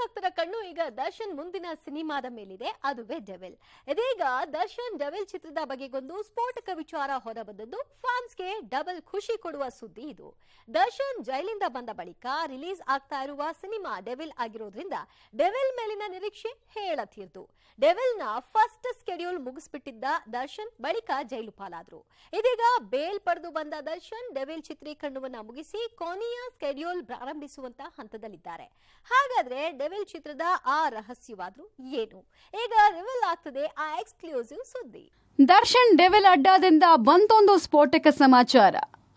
ಭಕ್ತರ ಕಣ್ಣು ಈಗ ದರ್ಶನ್ ಮುಂದಿನ ಸಿನಿಮಾದ ಮೇಲಿದೆ, ಅದುವೇ ಡೆವಿಲ್. ಇದೀಗ ದರ್ಶನ್ ಡೆವಿಲ್ ಚಿತ್ರದ ಬಗೆಗೊಂದು ಸ್ಫೋಟಕ ವಿಚಾರ ಹೊರಬಂದದ್ದು, ಫ್ಯಾನ್ಸ್ಗೆ ಡಬಲ್ ಖುಷಿ ಕೊಡುವ ಸುದ್ದಿ ಇದು. ದರ್ಶನ್ ಜೈಲಿಂದ ಬಂದ ಬಳಿಕ ರಿಲೀಸ್ ಆಗ್ತಾ ಇರುವ ಸಿನಿಮಾ ಡೆವಿಲ್ ಆಗಿರೋದ್ರಿಂದ ಡೆವಿಲ್ ಮೇಲಿನ ನಿರೀಕ್ಷೆ ಹೇಳತೀರ್ದು. ಡೆವಿಲ್ನ ಫಸ್ಟ್ ಸ್ಕೆಡ್ಯೂಲ್ ಮುಗಿಸ್ಬಿಟ್ಟಿದ್ದ ದರ್ಶನ್ ಬಳಿಕ ಜೈಲು ಪಾಲಾದ್ರು. ಇದೀಗ ಬೇಲ್ ಪಡೆದು ಬಂದ ದರ್ಶನ್ ಡೆವಿಲ್ ಚಿತ್ರೀಕರಣವನ್ನ ಮುಗಿಸಿ ಕೊನೆಯ ಸ್ಕೆಡ್ಯೂಲ್ ಪ್ರಾರಂಭಿಸುವಂತ ಹಂತದಲ್ಲಿದ್ದಾರೆ. ಹಾಗಾದ್ರೆ ಡೆವಿಲ್ ಚಿತ್ರದ ಆ ರಹಸ್ಯವಾದ್ರೂ ಏನು? ಈಗ ರಿವಲ್ ಆಗ್ತದೆ ಆ ಎಕ್ಸ್ಕ್ಲೂಸಿವ್ ಸುದ್ದಿ. ದರ್ಶನ್ ಡೆವಿಲ್ ಅಡ್ಡಾದಿಂದ ಬಂತೊಂದು ಸ್ಫೋಟಕ ಸಮಾಚಾರ.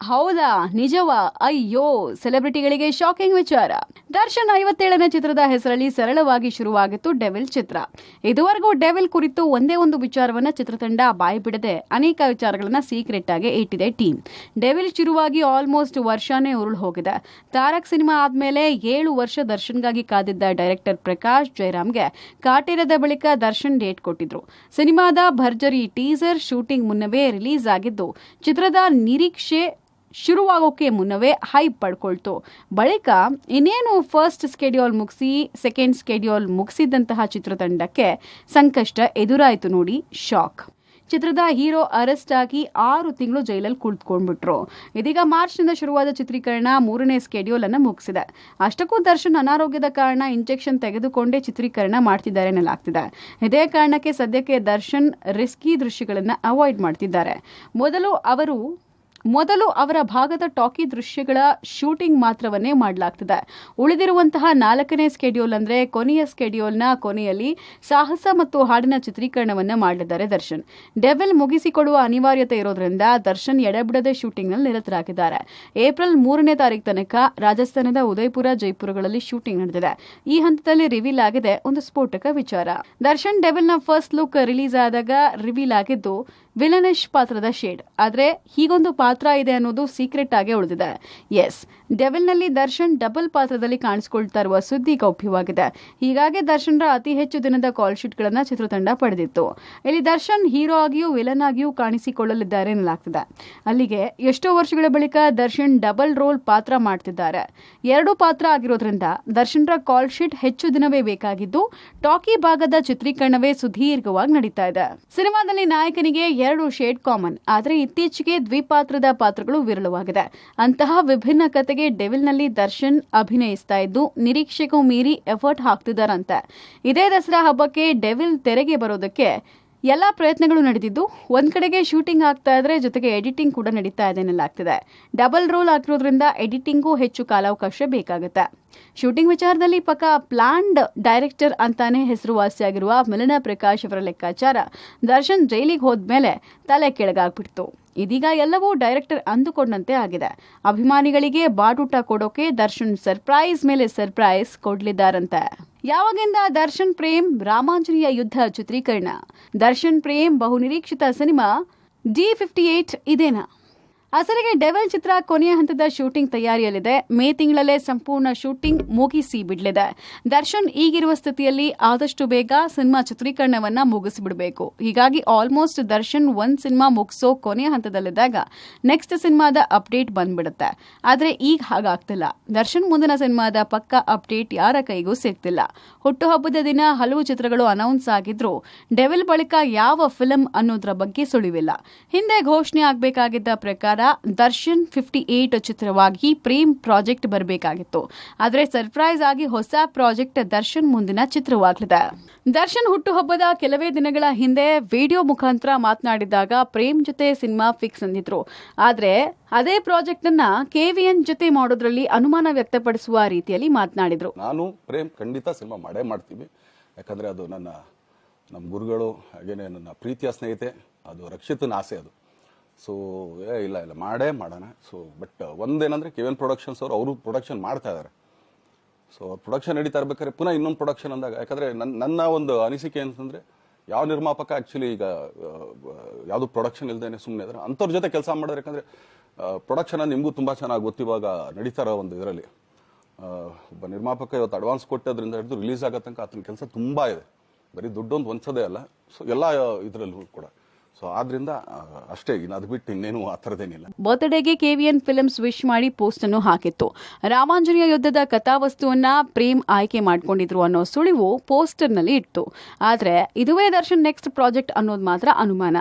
ಹೌದಾ? ನಿಜವಾ? ಅಯ್ಯೋ, ಸೆಲೆಬ್ರಿಟಿಗಳಿಗೆ ಶಾಕಿಂಗ್ ವಿಚಾರ. ದರ್ಶನ್ ಐವತ್ತೇಳನೇ ಚಿತ್ರದ ಹೆಸರಲ್ಲಿ ಸರಳವಾಗಿ ಶುರುವಾಗಿತ್ತು ಡೆವಿಲ್ ಚಿತ್ರ. ಇದುವರೆಗೂ ಡೆವಿಲ್ ಕುರಿತು ಒಂದೇ ಒಂದು ವಿಚಾರವನ್ನ ಚಿತ್ರತಂಡ ಬಾಯಿ ಬಿಡದೆ ಅನೇಕ ವಿಚಾರಗಳನ್ನ ಸೀಕ್ರೆಟ್ ಆಗಿ ಇಟ್ಟಿದೆ ಟೀಮ್ ಡೆವಿಲ್ ಶುರುವಾಗಿ ಆಲ್ಮೋಸ್ಟ್ ವರ್ಷನೇ ಉರುಳು ಹೋಗಿದೆ. ತಾರಕ್ ಸಿನಿಮಾ ಆದ್ಮೇಲೆ ಏಳು ವರ್ಷ ದರ್ಶನ್ಗಾಗಿ ಕಾದಿದ್ದ ಡೈರೆಕ್ಟರ್ ಪ್ರಕಾಶ್ ಜಯರಾಮ್ಗೆ ಕಾಟೇರದ ಬಳಿಕ ದರ್ಶನ್ ಡೇಟ್ ಕೊಟ್ಟಿದ್ರು. ಸಿನಿಮಾದ ಭರ್ಜರಿ ಟೀಸರ್ ಶೂಟಿಂಗ್ ಮುನ್ನವೇ ರಿಲೀಸ್ ಆಗಿದ್ದು, ಚಿತ್ರದ ನಿರೀಕ್ಷೆ ಶುರುವಾಗೋಕೆ ಮುನ್ನವೇ ಹೈಪ್ ಪಡ್ಕೊಳ್ತು. ಬಳಿಕ ಇನ್ನೇನು ಫಸ್ಟ್ ಸ್ಕೆಡ್ಯೂಲ್ ಮುಗಿಸಿ ಸೆಕೆಂಡ್ ಸ್ಕೆಡ್ಯೂಲ್ ಮುಗಿಸಿದಂತಹ ಚಿತ್ರತಂಡಕ್ಕೆ ಸಂಕಷ್ಟ ಎದುರಾಯಿತು ನೋಡಿ ಶಾಕ್ ಚಿತ್ರದ ಹೀರೋ ಅರೆಸ್ಟ್ ಆಗಿ ಆರು ತಿಂಗಳು ಜೈಲಲ್ಲಿ ಕುಳಿತುಕೊಂಡ್ಬಿಟ್ರು. ಇದೀಗ ಮಾರ್ಚ್ನಿಂದ ಶುರುವಾದ ಚಿತ್ರೀಕರಣ ಮೂರನೇ ಸ್ಕೆಡ್ಯೂಲ್ ಅನ್ನು ಮುಗಿಸಿದೆ. ಅಷ್ಟಕ್ಕೂ ದರ್ಶನ್ ಅನಾರೋಗ್ಯದ ಕಾರಣ ಇಂಜೆಕ್ಷನ್ ತೆಗೆದುಕೊಂಡೇ ಚಿತ್ರೀಕರಣ ಮಾಡ್ತಿದ್ದಾರೆ ಎನ್ನಲಾಗ್ತಿದೆ ಇದೇ ಕಾರಣಕ್ಕೆ ಸದ್ಯಕ್ಕೆ ದರ್ಶನ್ ರಿಸ್ಕಿ ದೃಶ್ಯಗಳನ್ನು ಅವಾಯ್ಡ್ ಮಾಡ್ತಿದ್ದಾರೆ. ಮೊದಲು ಅವರು ಮೊದಲು ಅವರ ಭಾಗದ ಟಾಕಿ ದೃಶ್ಯಗಳ ಶೂಟಿಂಗ್ ಮಾತ್ರವನ್ನೇ ಮಾಡಲಾಗ್ತಿದೆ. ಉಳಿದಿರುವಂತಹ ನಾಲ್ಕನೇ ಸ್ಕೆಡ್ಯೂಲ್ ಅಂದ್ರೆ ಕೊನೆಯ ಸ್ಕೆಡ್ಯೂಲ್ನ ಕೊನೆಯಲ್ಲಿ ಸಾಹಸ ಮತ್ತು ಹಾಡಿನ ಚಿತ್ರೀಕರಣವನ್ನ ಮಾಡಲಿದ್ದಾರೆ ದರ್ಶನ್. ಡೆವೆಲ್ ಮುಗಿಸಿಕೊಡುವ ಅನಿವಾರ್ಯತೆ ಇರೋದ್ರಿಂದ ದರ್ಶನ್ ಎಡೆಬಿಡದೆ ಶೂಟಿಂಗ್ನಲ್ಲಿ ನಿರತರಾಗಿದ್ದಾರೆ. ಏಪ್ರಿಲ್ ಮೂರನೇ ತಾರೀಕು ತನಕ ರಾಜಸ್ಥಾನದ ಉದಯಪುರ, ಜೈಪುರಗಳಲ್ಲಿ ಶೂಟಿಂಗ್ ನಡೆದಿದೆ. ಈ ಹಂತದಲ್ಲಿ ರಿವೀಲ್ ಆಗಿದೆ ಒಂದು ಸ್ಫೋಟಕ ವಿಚಾರ. ದರ್ಶನ್ ಡೆವಿಲ್ನ ಫಸ್ಟ್ ಲುಕ್ ರಿಲೀಸ್ ಆದಾಗ ರಿವೀಲ್ ಆಗಿದ್ದು ವಿಲನಿಶ್ ಪಾತ್ರದ ಶೇಡ್. ಆದರೆ ಹೀಗೊಂದು ಪಾತ್ರ ಇದೆ ಅನ್ನೋದು ಸೀಕ್ರೆಟ್ ಆಗೇ ಉಳಿದಿದೆ. ಎಸ್ ಡೆವಿಲ್ನಲ್ಲಿ ದರ್ಶನ್ ಡಬಲ್ ಪಾತ್ರದಲ್ಲಿ ಕಾಣಿಸಿಕೊಳ್ತಾ ಇರುವ ಸುದ್ದಿ ಗೌಪ್ಯವಾಗಿದೆ. ಹೀಗಾಗಿ ದರ್ಶನ್ರ ಅತಿ ಹೆಚ್ಚು ದಿನದ ಕಾಲ್ ಶೀಟ್ಗಳನ್ನು ಚಿತ್ರತಂಡ ಪಡೆದಿತ್ತು. ಇಲ್ಲಿ ದರ್ಶನ್ ಹೀರೋ ಆಗಿಯೂ ವಿಲನ್ ಆಗಿಯೂ ಕಾಣಿಸಿಕೊಳ್ಳಲಿದ್ದಾರೆ ಎನ್ನಲಾಗ್ತಿದೆ. ಅಲ್ಲಿಗೆ ಎಷ್ಟೋ ವರ್ಷಗಳ ಬಳಿಕ ದರ್ಶನ್ ಡಬಲ್ ರೋಲ್ ಪಾತ್ರ ಮಾಡ್ತಿದ್ದಾರೆ. ಎರಡು ಪಾತ್ರ ಆಗಿರೋದ್ರಿಂದ ದರ್ಶನ್ರ ಕಾಲ್ ಶೀಟ್ ಹೆಚ್ಚು ದಿನವೇ ಬೇಕಾಗಿದ್ದು, ಟಾಕಿ ಭಾಗದ ಚಿತ್ರೀಕರಣವೇ ಸುದೀರ್ಘವಾಗಿ ನಡೀತಾ ಇದೆ. ಸಿನಿಮಾದಲ್ಲಿ ನಾಯಕನಿಗೆ ಎರಡು ಶೇಡ್ ಕಾಮನ್, ಆದರೆ ಇತ್ತೀಚೆಗೆ ದ್ವಿಪಾತ್ರದ ಪಾತ್ರಗಳು ವಿರಳವಾಗಿದೆ. ಅಂತಹ ವಿಭಿನ್ನ ಕತೆಗೆ ಡೆವಿಲ್ನಲ್ಲಿ ದರ್ಶನ್ ಅಭಿನಯಿಸ್ತಾ ಇದ್ದು, ನಿರೀಕ್ಷೆಗೂ ಮೀರಿ ಎಫರ್ಟ್ ಹಾಕ್ತಿದ್ದಾರಂತೆ. ಇದೇ ದಸರಾ ಹಬ್ಬಕ್ಕೆ ಡೆವಿಲ್ ತೆರೆಗೆ ಬರೋದಕ್ಕೆ ಎಲ್ಲ ಪ್ರಯತ್ನಗಳು ನಡೆದಿದ್ದು, ಒಂದ್ ಕಡೆಗೆ ಶೂಟಿಂಗ್ ಆಗ್ತಾ ಇದ್ರೆ ಜೊತೆಗೆ ಎಡಿಟಿಂಗ್ ಕೂಡ ನಡೀತಾ ಇದೆ ಆಗ್ತಿದೆ ಡಬಲ್ ರೋಲ್ ಆಗಿರೋದ್ರಿಂದ ಎಡಿಟಿಂಗೂ ಹೆಚ್ಚು ಕಾಲಾವಕಾಶ ಬೇಕಾಗುತ್ತೆ. ಶೂಟಿಂಗ್ ವಿಚಾರದಲ್ಲಿ ಪಕ್ಕ ಪ್ಲಾನ್ಡ್ ಡೈರೆಕ್ಟರ್ ಅಂತಾನೆ ಹೆಸರುವಾಸಿಯಾಗಿರುವ ಮಿಲನ ಪ್ರಕಾಶ್ ಅವರ ಲೆಕ್ಕಾಚಾರ ದರ್ಶನ್ ಜೈಲಿಗೆ ಹೋದ್ಮೇಲೆ ತಲೆ ಕೆಳಗಾಗ್ಬಿಡ್ತು. ಇದೀಗ ಎಲ್ಲವೂ ಡೈರೆಕ್ಟರ್ ಅಂದುಕೊಂಡಂತೆ ಆಗಿದೆ. ಅಭಿಮಾನಿಗಳಿಗೆ ಬಾಟೂಟ ಕೊಡೋಕೆ ದರ್ಶನ್ ಸರ್ಪ್ರೈಸ್ ಮೇಲೆ ಸರ್ಪ್ರೈಸ್ ಕೊಡ್ಲಿದ್ದಾರಂತೆ. ಯಾವಾಗಿಂದ ದರ್ಶನ್ ಪ್ರೇಮ್ ರಾಮಾಂಜನೇಯ ಯುದ್ಧ ಚಿತ್ರೀಕರಣ? ದರ್ಶನ್ ಪ್ರೇಮ್ ಬಹುನಿರೀಕ್ಷಿತ ಸಿನಿಮಾ ಡಿ ಫಿಫ್ಟಿ ಏಟ್ ಇದೇನಾ? ಅಸಲಿಗೆ ಡೆವಲ್ ಚಿತ್ರ ಕೊನೆಯ ಹಂತದ ಶೂಟಿಂಗ್ ತಯಾರಿಯಲ್ಲಿದೆ. ಮೇ ತಿಂಗಳಲ್ಲೇ ಸಂಪೂರ್ಣ ಶೂಟಿಂಗ್ ಮುಗಿಸಿ ಬಿಡಲಿದೆ. ದರ್ಶನ್ ಈಗಿರುವ ಸ್ಥಿತಿಯಲ್ಲಿ ಆದಷ್ಟು ಬೇಗ ಸಿನಿಮಾ ಚಿತ್ರೀಕರಣವನ್ನ ಮುಗಿಸಿಬಿಡಬೇಕು. ಹೀಗಾಗಿ ಆಲ್ಮೋಸ್ಟ್ ದರ್ಶನ್ ಒಂದ್ ಸಿನಿಮಾ ಮುಗಿಸೋ ಕೊನೆಯ ಹಂತದಲ್ಲಿದ್ದಾಗ ನೆಕ್ಸ್ಟ್ ಸಿನಿಮಾದ ಅಪ್ಡೇಟ್ ಬಂದ್ಬಿಡುತ್ತೆ. ಆದ್ರೆ ಈಗ ಹಾಗಾಗ್ತಿಲ್ಲ. ದರ್ಶನ್ ಮುಂದಿನ ಸಿನಿಮಾದ ಪಕ್ಕ ಅಪ್ಡೇಟ್ ಯಾರ ಕೈಗೂ ಸಿಗ್ತಿಲ್ಲ. ಹುಟ್ಟುಹಬ್ಬದ ದಿನ ಹಲವು ಚಿತ್ರಗಳು ಅನೌನ್ಸ್ ಆಗಿದ್ರು. ಡೆವಿಲ್ ಬಳಿಕ ಯಾವ ಫಿಲಂ ಅನ್ನೋದ್ರ ಬಗ್ಗೆ ಸುಳಿವಿಲ್ಲ. ಹಿಂದೆ ಘೋಷಣೆ ಆಗಬೇಕಾಗಿದ್ದ ಪ್ರಕಾರ ದರ್ಶನ್ ಫಿಫ್ಟಿ ಏಟ್ ಚಿತ್ರವಾಗಿ ಪ್ರೇಮ್ ಪ್ರಾಜೆಕ್ಟ್ ಬರಬೇಕಾಗಿತ್ತು. ಆದರೆ ಸರ್ಪ್ರೈಸ್ ಆಗಿ ಹೊಸ ಪ್ರಾಜೆಕ್ಟ್ ದರ್ಶನ್ ಮುಂದಿನ ಚಿತ್ರವಾಗಲಿದೆ. ದರ್ಶನ್ ಹುಟ್ಟುಹಬ್ಬದ ಕೆಲವೇ ದಿನಗಳ ಹಿಂದೆ ವಿಡಿಯೋ ಮುಖಾಂತರ ಮಾತನಾಡಿದಾಗ ಪ್ರೇಮ್ ಜೊತೆ ಸಿನಿಮಾ ಫಿಕ್ಸ್ ಅಂದಿದ್ರು. ಆದರೆ ಅದೇ ಪ್ರಾಜೆಕ್ಟ್ ಅನ್ನ ಕೆವಿಎನ್ ಜೊತೆ ಮಾಡೋದ್ರಲ್ಲಿ ಅನುಮಾನ ವ್ಯಕ್ತಪಡಿಸುವ ರೀತಿಯಲ್ಲಿ ಮಾತನಾಡಿದ್ರು. ನಾನು, ಪ್ರೇಮ್ ಖಂಡಿತ ಸಿನಿಮಾ ಮಾಡೇ ಮಾಡ್ತೀವಿ. ಯಾಕಂದ್ರೆ ಅದು ನನ್ನ, ನಮ್ಮ ಗುರುಗಳು, ಹಾಗೇನೆ ನನ್ನ ಪ್ರೀತಿಯ ಸ್ನೇಹಿತೆ, ಅದು ರಕ್ಷಿತನ ಆಸೆ ಅದು. ಸೊ ಏ, ಇಲ್ಲ ಇಲ್ಲ, ಮಾಡೇ ಮಾಡೋಣ. ಸೊ ಬಟ್ ಒಂದೇನಂದ್ರೆ ಕೆ ಎನ್ ಪ್ರೊಡಕ್ಷನ್ಸ್ ಅವರು ಅವರು ಪ್ರೊಡಕ್ಷನ್ ಮಾಡ್ತಾ ಇದ್ದಾರೆ ಸೊ ಪ್ರೊಡಕ್ಷನ್ ನಡೀತಾ ಇರ್ಬೇಕಾದ್ರೆ ಪುನಃ ಇನ್ನೊಂದು ಪ್ರೊಡಕ್ಷನ್ ಅಂದಾಗ, ಯಾಕಂದ್ರೆ ನನ್ನ ನನ್ನ ಒಂದು ಅನಿಸಿಕೆ ಅಂತಂದ್ರೆ ಯಾವ ನಿರ್ಮಾಪಕ ಆ್ಯಕ್ಚುಲಿ ಈಗ ಯಾವುದು ಪ್ರೊಡಕ್ಷನ್ ಇಲ್ಲದೇ ಸುಮ್ಮನೆ ಇದ್ರೆ, ಅಂಥವ್ರ ಜೊತೆ ಕೆಲಸ ಮಾಡಿದ್ರೆ ಯಾಕಂದ್ರೆ ಪ್ರೊಡಕ್ಷನ್ ನಿಮಗೂ ತುಂಬ ಚೆನ್ನಾಗಿ ಗೊತ್ತಿವಾಗ ನಡೀತಾರ ಒಂದು ಇದರಲ್ಲಿ. ಒಬ್ಬ ನಿರ್ಮಾಪಕ ಇವತ್ತು ಅಡ್ವಾನ್ಸ್ ಕೊಟ್ಟದ್ರಿಂದ ಹಿಡಿದು ರಿಲೀಸ್ ಆಗೋ ತನಕ ಆತನ ಕೆಲಸ ತುಂಬ ಇದೆ. ಬರೀ ದುಡ್ಡೊಂದು ಒಂದ್ಸದೇ ಅಲ್ಲ. ಸೊ ಎಲ್ಲ ಇದರಲ್ಲೂ ಕೂಡ. ಸೊ ಆದ್ರಿಂದ ಅಷ್ಟೇ, ಇನ್ನು ಅದು ಬಿಟ್ಟು ಇನ್ನೇನು ಆ ಥರದೇನಿಲ್ಲ ಬರ್ತ್ಡೇಗೆ ಕೆವಿಎನ್ ಫಿಲ್ಮ್ಸ್ ವಿಶ್ ಮಾಡಿ ಪೋಸ್ಟ್ ಅನ್ನು ಹಾಕಿತ್ತು. ರಾಮಾಂಜನೇಯ ಯುದ್ಧದ ಕಥಾವಸ್ತುವನ್ನ ಪ್ರೇಮ್ ಆಯ್ಕೆ ಮಾಡ್ಕೊಂಡಿದ್ರು ಅನ್ನೋ ಸುಳಿವು ಪೋಸ್ಟರ್ನಲ್ಲಿ ಇತ್ತು. ಆದ್ರೆ, ಇದುವೇ ದರ್ಶನ್ ನೆಕ್ಸ್ಟ್ ಪ್ರಾಜೆಕ್ಟ್ ಅನ್ನೋದು ಮಾತ್ರ ಅನುಮಾನ.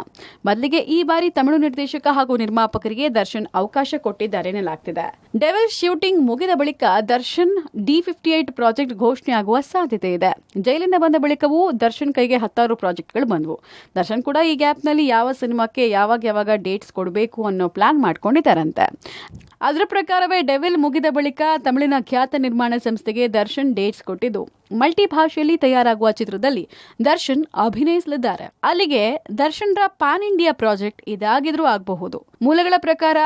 ಬದಲಿಗೆ ಈ ಬಾರಿ ತಮಿಳು ನಿರ್ದೇಶಕ ಹಾಗೂ ನಿರ್ಮಾಪಕರಿಗೆ ದರ್ಶನ್ ಅವಕಾಶ ಕೊಟ್ಟಿದ್ದಾರೆ ಎನ್ನಲಾಗ್ತಿದೆ ಡೆವಿಲ್ ಶೂಟಿಂಗ್ ಮುಗಿದ ಬಳಿಕ Darshan D fifty eight project ಘೋಷಣೆ ಆಗುವ ಸಾಧ್ಯತೆ ಇದೆ. ಜೈಲಿಂದ ಬಂದ ಬಳಿಕವೂ ದರ್ಶನ್ ಕೈಗೆ ಹತ್ತಾರು ಪ್ರಾಜೆಕ್ಟ್ಗಳು ಬಂದವು. ದರ್ಶನ್ ಕೂಡ ಈ ಗ್ಯಾಪ್ನಲ್ಲಿ ಯಾವ ಸಿನಿಮಾಕ್ಕೆ ಯಾವಾಗ ಯಾವಾಗ ಡೇಟ್ಸ್ ಕೊಡಬೇಕು ಅನ್ನೋ ಪ್ಲಾನ್ ಮಾಡ್ಕೊಂಡಿದ್ದಾರಂತೆ. ಅದರ ಪ್ರಕಾರವೇ ಡೆವಿಲ್ ಮುಗಿದ ಬಳಿಕ ತಮಿಳಿನ ಖ್ಯಾತ ನಿರ್ಮಾಣ ಸಂಸ್ಥೆಗೆ ದರ್ಶನ್ ಡೇಟ್ಸ್ ಕೊಟ್ಟಿದ್ದು. ಮಲ್ಟಿ ಭಾಷೆಯಲ್ಲಿ ತಯಾರಾಗುವ ಚಿತ್ರದಲ್ಲಿ ದರ್ಶನ್ ಅಭಿನಯಿಸಲಿದ್ದಾರೆ. ಅಲ್ಲಿಗೆ ದರ್ಶನ್ರ ಪ್ಯಾನ್ ಇಂಡಿಯಾ ಪ್ರಾಜೆಕ್ಟ್ ಇದಾಗಿದ್ರೂ ಆಗಬಹುದು. ಮೂಲಗಳ ಪ್ರಕಾರ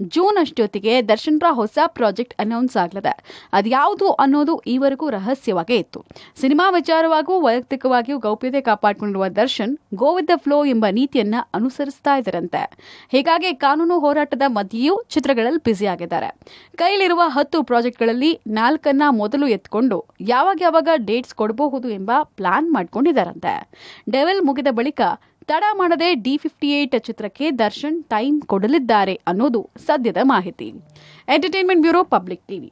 ಜೂನ್ ಅಷ್ಟೊತ್ತಿಗೆ ದರ್ಶನ್ರ ಹೊಸ ಪ್ರಾಜೆಕ್ಟ್ ಅನೌನ್ಸ್ ಆಗಲಿದೆ. ಅದ್ಯಾವುದು ಅನ್ನೋದು ಈವರೆಗೂ ರಹಸ್ಯವಾಗೇ ಇತ್ತು. ಸಿನಿಮಾ ವಿಚಾರವಾಗೂ ವೈಯಕ್ತಿಕವಾಗಿಯೂ ಗೌಪ್ಯತೆ ಕಾಪಾಡಿಕೊಂಡಿರುವ Darshan go with the flow ಎಂಬ ನೀತಿಯನ್ನ ಅನುಸರಿಸ್ತಾ ಇದ್ದಾರಂತೆ. ಹೀಗಾಗಿ ಕಾನೂನು ಹೋರಾಟದ ಮಧ್ಯೆಯೂ ಚಿತ್ರಗಳಲ್ಲಿ ಬ್ಯುಸಿ ಆಗಿದ್ದಾರೆ. ಕೈಲಿರುವ ಹತ್ತು ಪ್ರಾಜೆಕ್ಟ್ಗಳಲ್ಲಿ ನಾಲ್ಕನ್ನ ಮೊದಲು ಎತ್ಕೊಂಡು ಯಾವಾಗ ಯಾವಾಗ ಡೇಟ್ಸ್ ಕೊಡಬಹುದು ಎಂಬ ಪ್ಲಾನ್ ಮಾಡಿಕೊಂಡಿದ್ದಾರಂತೆ. ಡೆವೆಲ್ ಮುಗಿದ ಬಳಿಕ ತಡ ಮಾಡದೆ ಡಿ ಫಿಫ್ಟಿ ಏಟ್ ಚಿತ್ರಕ್ಕೆ ದರ್ಶನ್ ಟೈಮ್ ಕೊಡಲಿದ್ದಾರೆ ಅನ್ನೋದು ಸದ್ಯದ ಮಾಹಿತಿ. Entertainment bureau Public TV.